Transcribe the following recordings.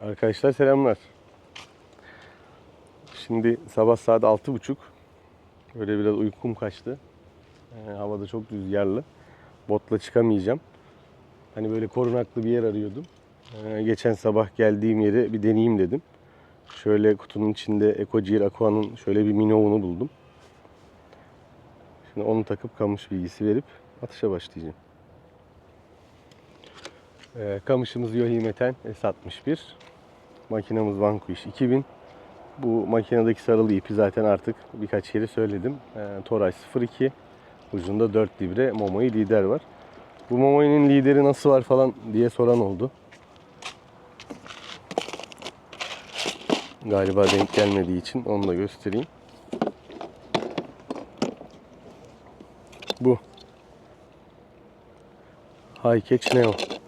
Arkadaşlar selamlar. Şimdi sabah saat altı buçuk. Böyle biraz uykum kaçtı. Ee, havada çok rüzgarlı. Botla çıkamayacağım. Hani böyle korunaklı bir yer arıyordum. Ee, geçen sabah geldiğim yeri bir deneyeyim dedim. Şöyle kutunun içinde Ecogir Aqua'nın şöyle bir minovunu buldum. Şimdi onu takıp kamış bilgisi verip atışa başlayacağım. Ee, kamışımız Yohimeten S61. Makinamız Vanquish 2000. Bu makinedeki sarılı ipi zaten artık birkaç kere söyledim. Ee, Toray 02. Ucunda 4 libre Momoi lider var. Bu Momoi'nin lideri nasıl var falan diye soran oldu. Galiba denk gelmediği için onu da göstereyim. Bu. High Catch Neo.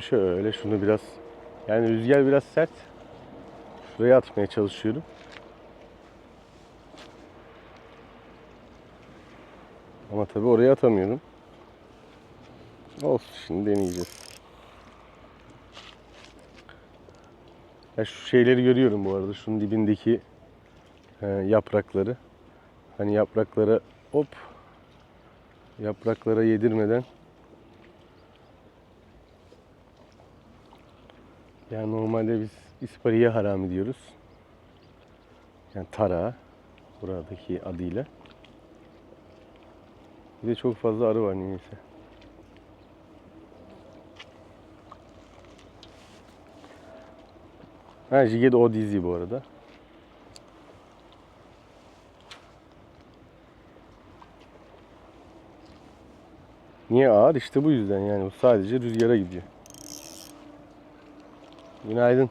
Şöyle şunu biraz yani rüzgar biraz sert. Şuraya atmaya çalışıyorum. Ama tabii oraya atamıyorum. Olsun şimdi deneyeceğiz. Ya şu şeyleri görüyorum bu arada. Şunun dibindeki e, yaprakları. Hani yapraklara hop yapraklara yedirmeden Yani normalde biz ispariye haram ediyoruz. Yani tara buradaki adıyla. Bir de çok fazla arı var niyeyse. Ha Jiged o dizi bu arada. Niye ağır? İşte bu yüzden yani bu sadece rüzgara gidiyor. Günaydın.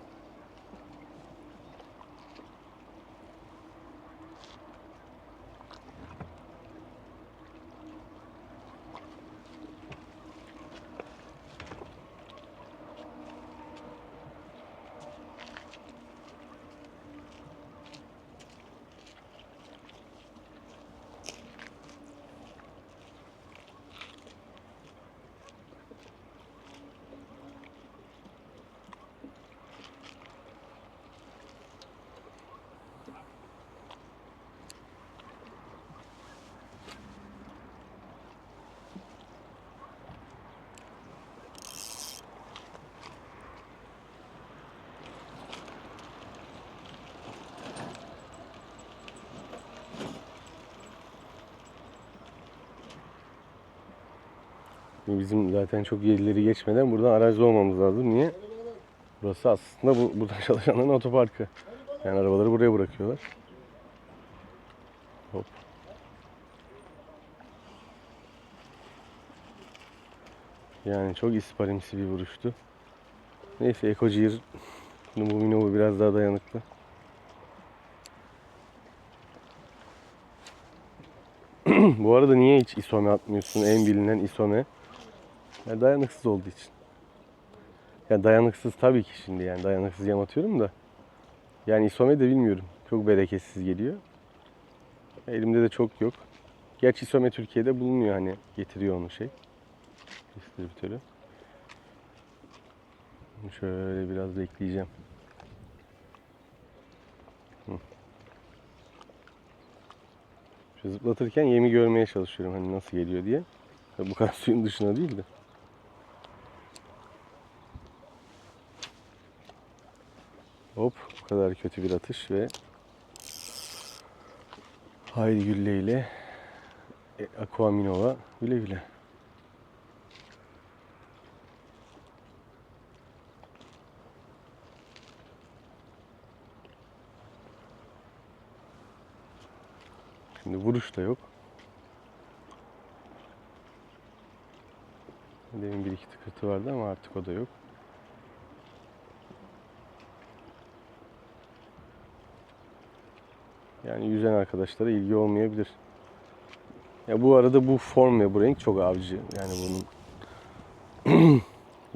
Bizim zaten çok yerleri geçmeden buradan araçlı olmamız lazım. Niye? Burası aslında bu, burada çalışanların otoparkı. Yani arabaları buraya bırakıyorlar. Hop. Yani çok isparimsi bir vuruştu. Neyse Ecogir bu Minovu biraz daha dayanıklı. bu arada niye hiç isome atmıyorsun? En bilinen isome. Ya dayanıksız olduğu için. Ya dayanıksız tabii ki şimdi yani dayanıksız yem atıyorum da. Yani isome de bilmiyorum. Çok bereketsiz geliyor. Elimde de çok yok. Gerçi isome Türkiye'de bulunuyor hani getiriyor onu şey. Distribütörü. Şöyle biraz da ekleyeceğim. Şu zıplatırken yemi görmeye çalışıyorum hani nasıl geliyor diye. Tabii bu kadar suyun dışına değil de. Hop bu kadar kötü bir atış ve Haydi Gülle ile e, Aquaminova güle güle. Şimdi vuruş da yok. Demin bir iki tıkırtı vardı ama artık o da yok. Yani yüzen arkadaşlara ilgi olmayabilir. Ya bu arada bu form ve bu renk çok avcı. Yani bunun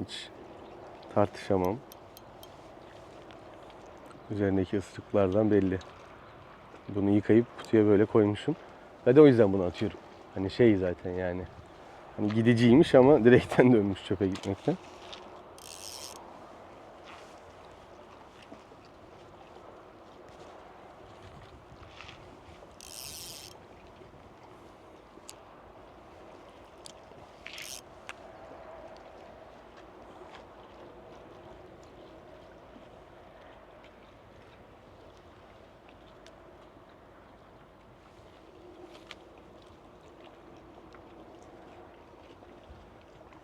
hiç tartışamam. Üzerindeki ısırıklardan belli. Bunu yıkayıp kutuya böyle koymuşum. Ve de o yüzden bunu atıyorum. Hani şey zaten yani. Hani gidiciymiş ama direkten dönmüş çöpe gitmekten.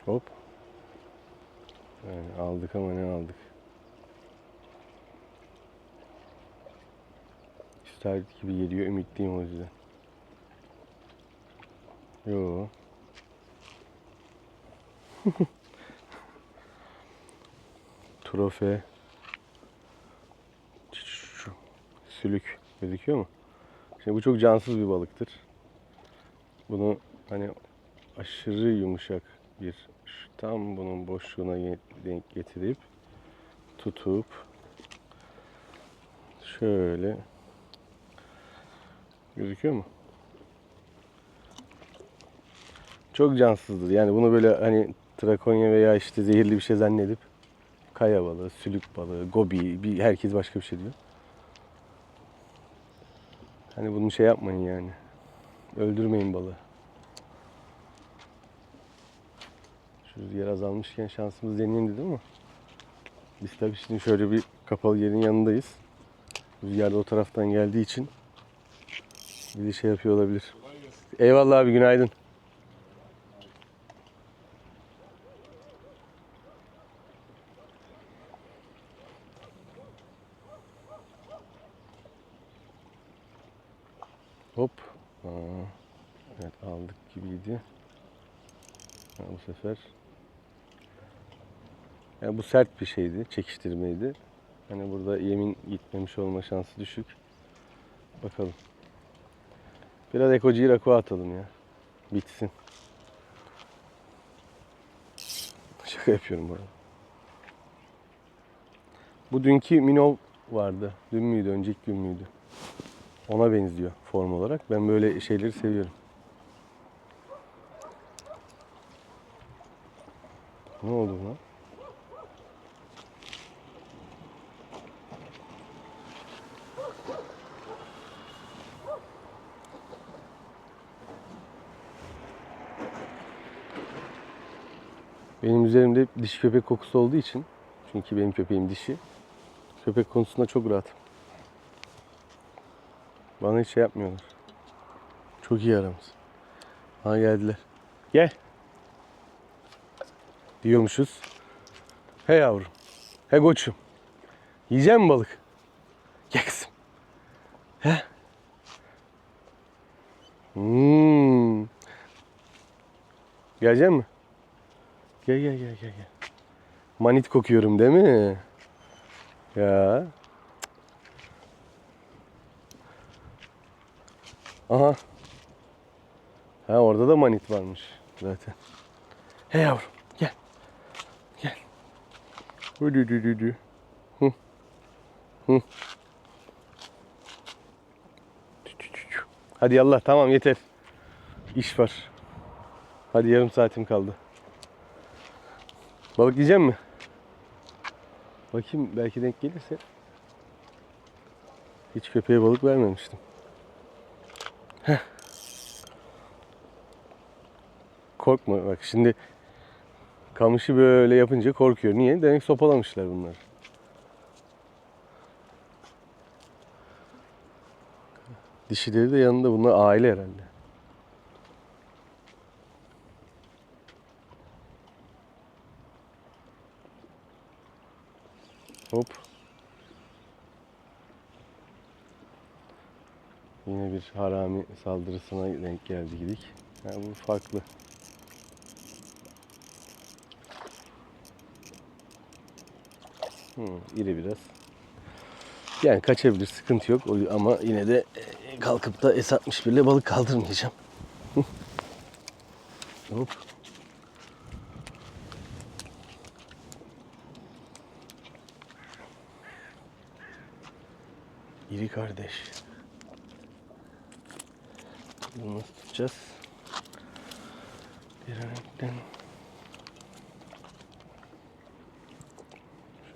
Hop. Yani aldık ama ne aldık? İstavrit gibi geliyor. Ümitliyim o yüzden. Yo. Trofe. Sülük gözüküyor mu? Şimdi bu çok cansız bir balıktır. Bunu hani aşırı yumuşak bir tam bunun boşluğuna denk getirip tutup şöyle gözüküyor mu? Çok cansızdır. Yani bunu böyle hani trakonya veya işte zehirli bir şey zannedip kaya balığı, sülük balığı, gobi, bir herkes başka bir şey diyor. Hani bunu şey yapmayın yani. Öldürmeyin balığı. Rüzgar azalmışken şansımız deneyelim dedim ama biz tabii şimdi şöyle bir kapalı yerin yanındayız. Rüzgar da o taraftan geldiği için bir şey yapıyor olabilir. Eyvallah abi günaydın. Hop. Aa, evet aldık gibiydi. Ha, bu sefer yani bu sert bir şeydi, çekiştirmeydi. Hani burada yemin gitmemiş olma şansı düşük. Bakalım. Biraz ekojiyi rakua atalım ya. Bitsin. Şaka yapıyorum bu arada. Bu dünkü minov vardı. Dün müydü, önceki gün müydü? Ona benziyor form olarak. Ben böyle şeyleri seviyorum. Ne oldu buna? Benim üzerimde dişi köpek kokusu olduğu için çünkü benim köpeğim dişi. Köpek konusunda çok rahatım. Bana hiç şey yapmıyorlar. Çok iyi aramız. Ha geldiler. Gel. Diyormuşuz. He yavrum. He koçum. Yiyecek mi balık? Gel kızım. He. Hmm. Gelecek mi? Gel gel gel gel. Manit kokuyorum değil mi? Ya. Aha. Ha orada da manit varmış zaten. He yavrum gel. Gel. Hüdü dü dü. Hı. Hı. Hadi yallah tamam yeter. İş var. Hadi yarım saatim kaldı. Balık yiyecek mi? Bakayım belki denk gelirse. Hiç köpeğe balık vermemiştim. Korkma bak şimdi kamışı böyle yapınca korkuyor. Niye? Demek sopalamışlar bunlar. Dişileri de yanında bunlar aile herhalde. Hop. Yine bir harami saldırısına denk geldi gidik. Ha, bu farklı. Hmm, iri biraz. Yani kaçabilir, sıkıntı yok. Ama yine de e, kalkıp da S61 ile balık kaldırmayacağım. Hop. İri kardeş. Bunu nasıl tutacağız? Direnekten.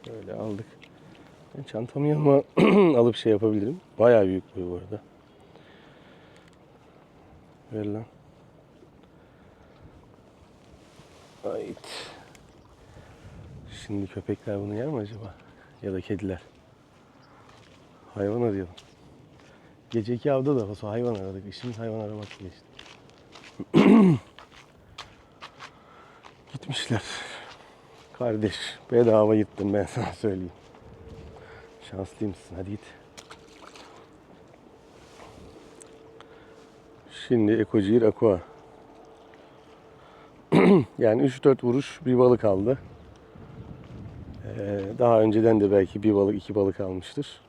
Şöyle aldık. Ben çantamı yanıma alıp şey yapabilirim. Bayağı büyük boy bu arada. Ver lan. Ait. Şimdi köpekler bunu yer mi acaba? Ya da kediler. Hayvan arayalım. Geceki avda da olsa hayvan aradık. İşimiz hayvan aramak geçti. Git gitmişler. Kardeş bedava yırttım ben sana söyleyeyim. Şanslıymışsın hadi git. Şimdi Ekocir Aqua. yani 3-4 vuruş bir balık aldı. Ee, daha önceden de belki bir balık iki balık almıştır.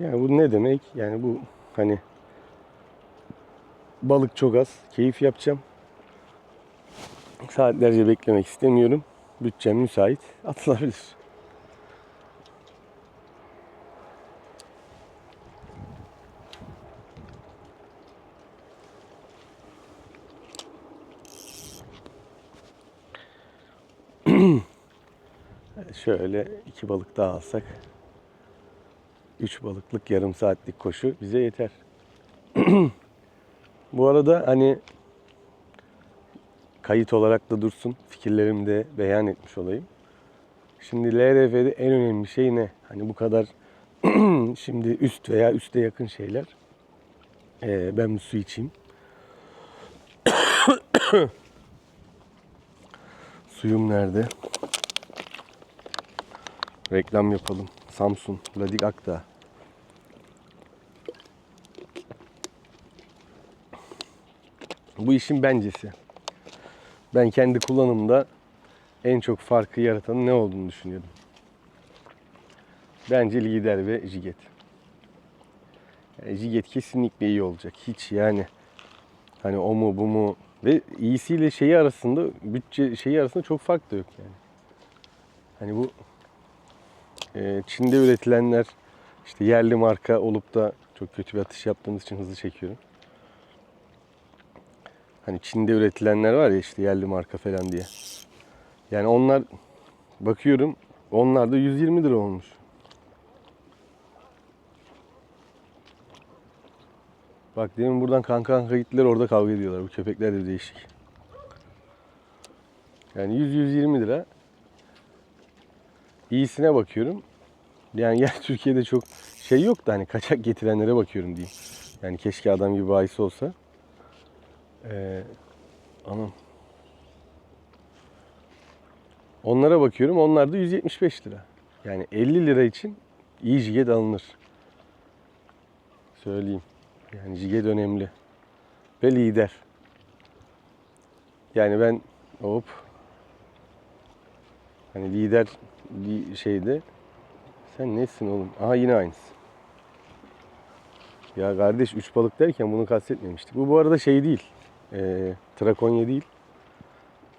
Yani bu ne demek? Yani bu hani balık çok az. Keyif yapacağım. Saatlerce beklemek istemiyorum. Bütçem müsait. Atılabilir. Şöyle iki balık daha alsak. Üç balıklık yarım saatlik koşu bize yeter. Bu arada hani kayıt olarak da dursun. Fikirlerimi de beyan etmiş olayım. Şimdi LRF'de en önemli şey ne? Hani bu kadar şimdi üst veya üste yakın şeyler. Ee, ben bir su içeyim. Suyum nerede? Reklam yapalım. Samsun, Ladik Akdağ. Bu işin bencesi. Ben kendi kullanımda en çok farkı yaratanın ne olduğunu düşünüyorum. Bence lider ve jiget. Yani jiget kesinlikle iyi olacak. Hiç yani hani o mu bu mu ve iyisiyle şeyi arasında bütçe şeyi arasında çok fark da yok yani. Hani bu Çin'de üretilenler işte yerli marka olup da çok kötü bir atış yaptığımız için hızlı çekiyorum. Hani Çin'de üretilenler var ya işte yerli marka falan diye. Yani onlar bakıyorum onlar da 120 lira olmuş. Bak demin buradan kanka kanka gittiler orada kavga ediyorlar. Bu köpekler de değişik. Yani 100-120 lira. İyisine bakıyorum. Yani yer Türkiye'de çok şey yok da hani kaçak getirenlere bakıyorum diyeyim. Yani keşke adam gibi bahis olsa. Ee, anam. Onlara bakıyorum. Onlar da 175 lira. Yani 50 lira için iyi jiget alınır. Söyleyeyim. Yani jiget önemli. Ve lider. Yani ben hop hani lider li- şeyde sen nesin oğlum? Aha yine aynısı. Ya kardeş üç balık derken bunu kastetmemiştik. Bu bu arada şey değil. E, trakonya değil.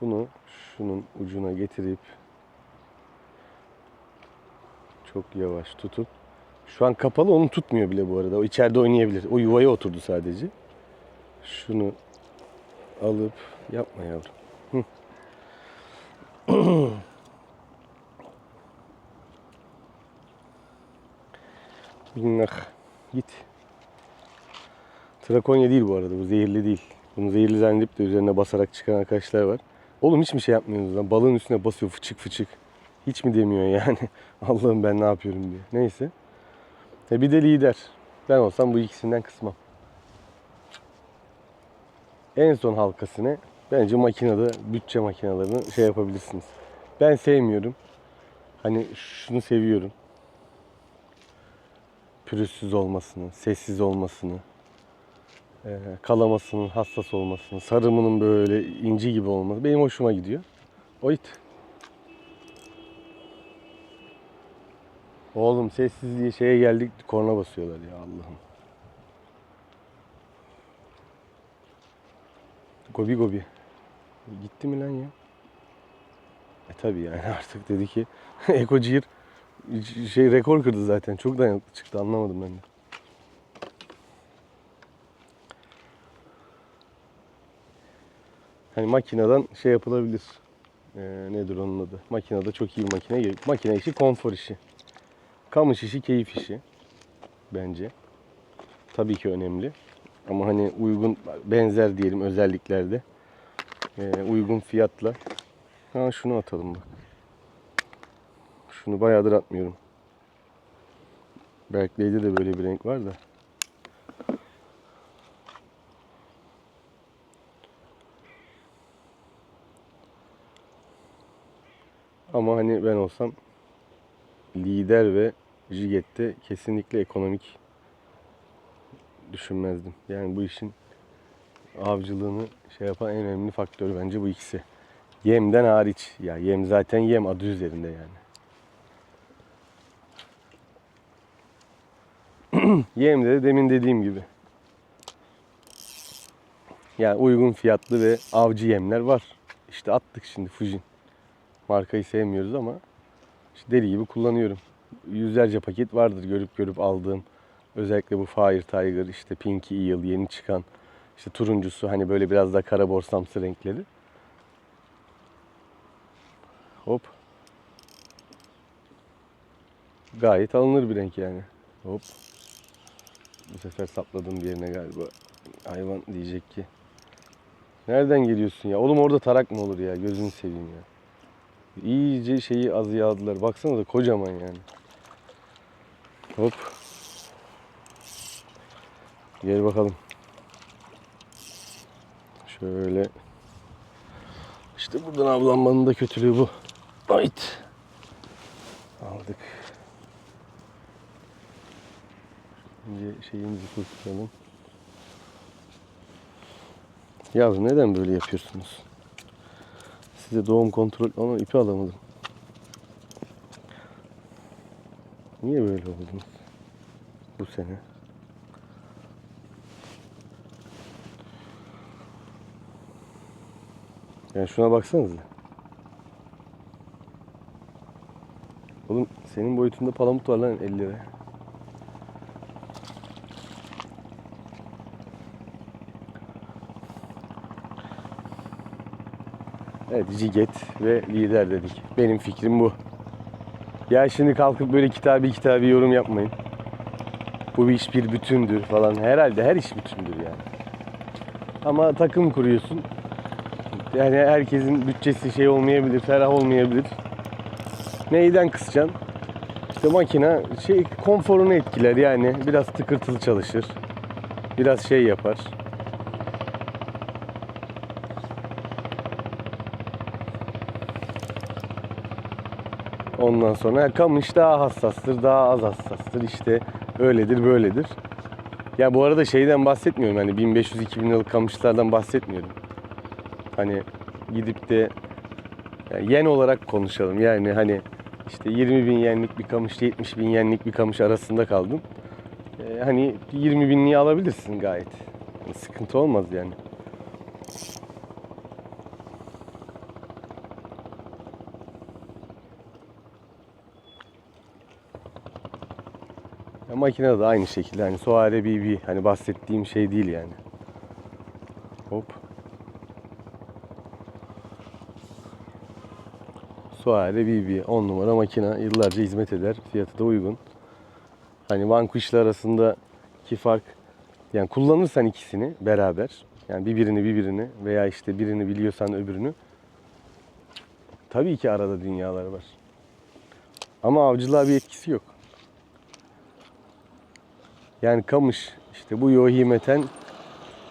Bunu şunun ucuna getirip çok yavaş tutup şu an kapalı onu tutmuyor bile bu arada. O içeride oynayabilir. O yuvaya oturdu sadece. Şunu alıp yapma yavrum. Hı. Minnak. Git. Trakonya değil bu arada. Bu zehirli değil. Bunu zehirli zannedip de üzerine basarak çıkan arkadaşlar var. Oğlum hiç mi şey yapmıyorsunuz lan? Balığın üstüne basıyor fıçık fıçık. Hiç mi demiyor yani? Allah'ım ben ne yapıyorum diye. Neyse. E bir de lider. Ben olsam bu ikisinden kısmam. En son halkasını bence makinede bütçe makinalarını şey yapabilirsiniz. Ben sevmiyorum. Hani şunu seviyorum. Pürüzsüz olmasını, sessiz olmasını, e, kalamasının hassas olmasını, sarımının böyle inci gibi olması benim hoşuma gidiyor. O it. Oğlum sessiz diye şeye geldik korna basıyorlar ya Allah'ım. Gobi gobi. Gitti mi lan ya? E tabi yani artık dedi ki Ekocir şey rekor kırdı zaten. Çok dayanıklı çıktı anlamadım ben de. Hani makineden şey yapılabilir. Ee, nedir onun adı? Makinede çok iyi bir makine. Makine işi konfor işi. Kamış işi keyif işi. Bence. Tabii ki önemli. Ama hani uygun benzer diyelim özelliklerde. Ee, uygun fiyatla. Ha şunu atalım bak. Şunu bayağıdır atmıyorum. Berkeley'de de böyle bir renk var da. Ama hani ben olsam lider ve jigette kesinlikle ekonomik düşünmezdim. Yani bu işin avcılığını şey yapan en önemli faktör bence bu ikisi. Yemden hariç. Ya yem zaten yem adı üzerinde yani. yem de demin dediğim gibi. Yani uygun fiyatlı ve avcı yemler var. İşte attık şimdi Fujin. Markayı sevmiyoruz ama işte deli gibi kullanıyorum. Yüzlerce paket vardır görüp görüp aldığım. Özellikle bu Fire Tiger, işte Pinky Eel yeni çıkan. işte turuncusu hani böyle biraz daha kara borsamsı renkleri. Hop. Gayet alınır bir renk yani. Hop. Bu sefer sapladım diğerine galiba. Hayvan diyecek ki. Nereden geliyorsun ya? Oğlum orada tarak mı olur ya? Gözünü seveyim ya. İyice şeyi az yağdılar. Baksana da kocaman yani. Hop. Gel bakalım. Şöyle. İşte buradan avlanmanın da kötülüğü bu. Ayt. Aldık. Şimdi şeyimizi kurtaralım. Ya neden böyle yapıyorsunuz? Size doğum kontrol ama ipi alamadım. Niye böyle oldunuz? Bu sene. Yani şuna baksanıza. Oğlum senin boyutunda palamut var lan 50 lira. Evet Jiget ve lider dedik. Benim fikrim bu. Ya şimdi kalkıp böyle kitabı kitabı yorum yapmayın. Bu iş bir bütündür falan. Herhalde her iş bütündür yani. Ama takım kuruyorsun. Yani herkesin bütçesi şey olmayabilir, ferah olmayabilir. Neyden kısacaksın? İşte makine şey konforunu etkiler yani. Biraz tıkırtılı çalışır. Biraz şey yapar. Ondan sonra kamış daha hassastır, daha az hassastır. İşte öyledir, böyledir. Ya bu arada şeyden bahsetmiyorum hani 1500-2000 liralık kamışlardan bahsetmiyorum. Hani gidip de yani yen olarak konuşalım. Yani hani işte 20 bin yenlik bir kamış, 70 bin yenlik bir kamış arasında kaldım. Ee, hani 20 binliği alabilirsin gayet. Yani sıkıntı olmaz yani. Ya makinede de aynı şekilde hani Soare BB hani bahsettiğim şey değil yani. Hop. Soare BB 10 numara makine yıllarca hizmet eder. Fiyatı da uygun. Hani Vanquish'le arasındaki fark yani kullanırsan ikisini beraber yani bir birini bir birini veya işte birini biliyorsan öbürünü tabii ki arada dünyalar var. Ama avcılığa bir etkisi yok. Yani kamış işte bu Yohime'ten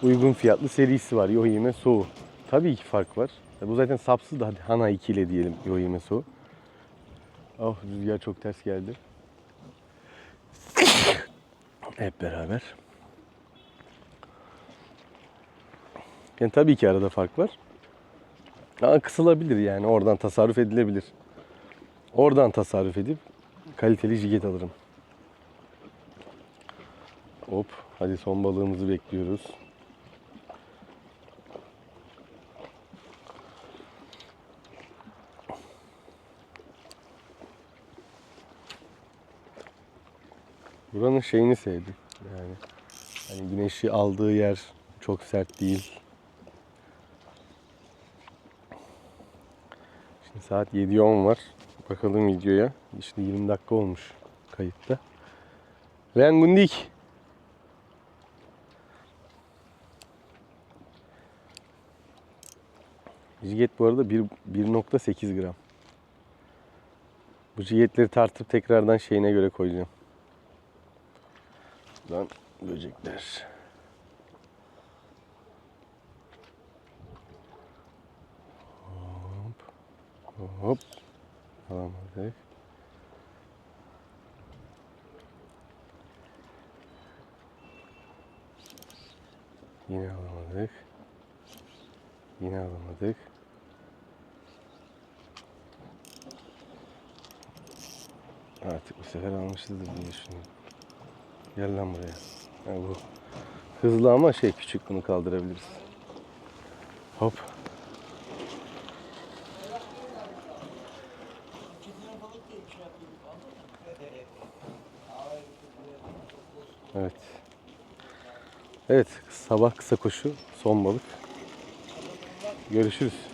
uygun fiyatlı serisi var. Yohime Soğu. Tabii ki fark var. E Bu zaten sapsız da hadi Hana 2 ile diyelim Yohime Soğu. Oh rüzgar çok ters geldi. Hep beraber. Yani tabii ki arada fark var. Ama kısılabilir yani oradan tasarruf edilebilir. Oradan tasarruf edip kaliteli jiget alırım. Hop. Hadi son balığımızı bekliyoruz. Buranın şeyini sevdim. Yani hani güneşi aldığı yer çok sert değil. Şimdi saat 7.10 var. Bakalım videoya. İşte 20 dakika olmuş kayıtta. Rengundik. Jiget bu arada bir- 1.8 gram. Bu jigetleri tartıp tekrardan şeyine göre koyacağım. Lan böcekler. Hop. Hop. Alamadık. Yine alamadık. Yine alamadık. Artık bu sefer almışızdır diye düşünüyorum. Gel lan buraya. Ha, bu hızlı ama şey küçük bunu kaldırabiliriz. Hop. Evet. Evet sabah kısa koşu son balık. Görüşürüz.